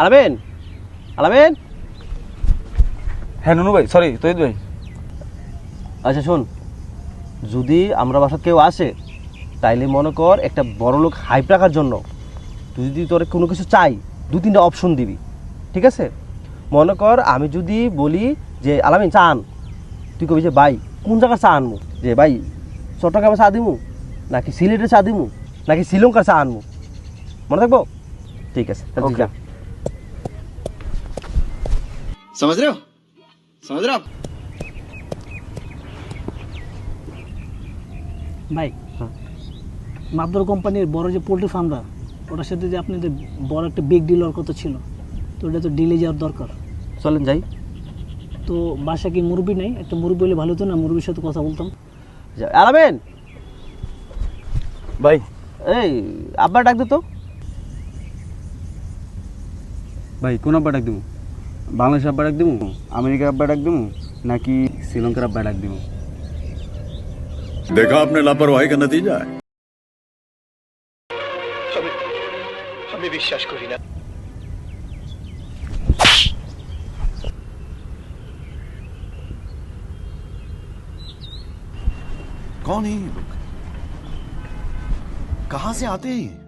আলামিন আলামিন। হ্যাঁ নুনু ভাই সরি তৈরি ভাই। আচ্ছা শোন যদি আমরা বাসাত কেউ আসে তাইলে মনে কর একটা বড় লোক হাইপ রাখার জন্য তুই যদি তোর কোনো কিছু চাই দু তিনটা অপশন দিবি ঠিক আছে? মনে কর আমি যদি বলি যে আলামিন চা আন। তুই কবি যে ভাই কোন জায়গার চা আনব যে ভাই চট্টগ্রামে চা দিমু? নাকি সিলেটে চা দিমু? নাকি শ্রীলঙ্কার চা আনব মনে থাকব? ঠিক আছে তাহলে তুই Okay. যা। समझ रहे हो समझ रहे हो आप ভাই মাদর কোম্পানির বড় যে পোলট্রি ফার্মটা ওটার সাথে যে আপনি যে বড় একটা বিগ ডিল হওয়ার কথা ছিল তো ওটা তো ডিলে যাওয়ার দরকার চলেন যাই তো বাসা কি মুরবি নেই একটা মুরবি হলে ভালো হতো না মুরবির সাথে কথা বলতাম যা। আলামিন ভাই এই আব্বা ডাক দে তো ভাই কোন আব্বা ডাক দিব বাংলাদেশ আব্বা ডাক দিব আমেরিকার আব্বা ডাক দিব নাকি শ্রীলঙ্কার আব্বা ডাক দিব देखा आपने लापरवाही का नतीजा है कौन है ये लोग कहां से आते हैं ये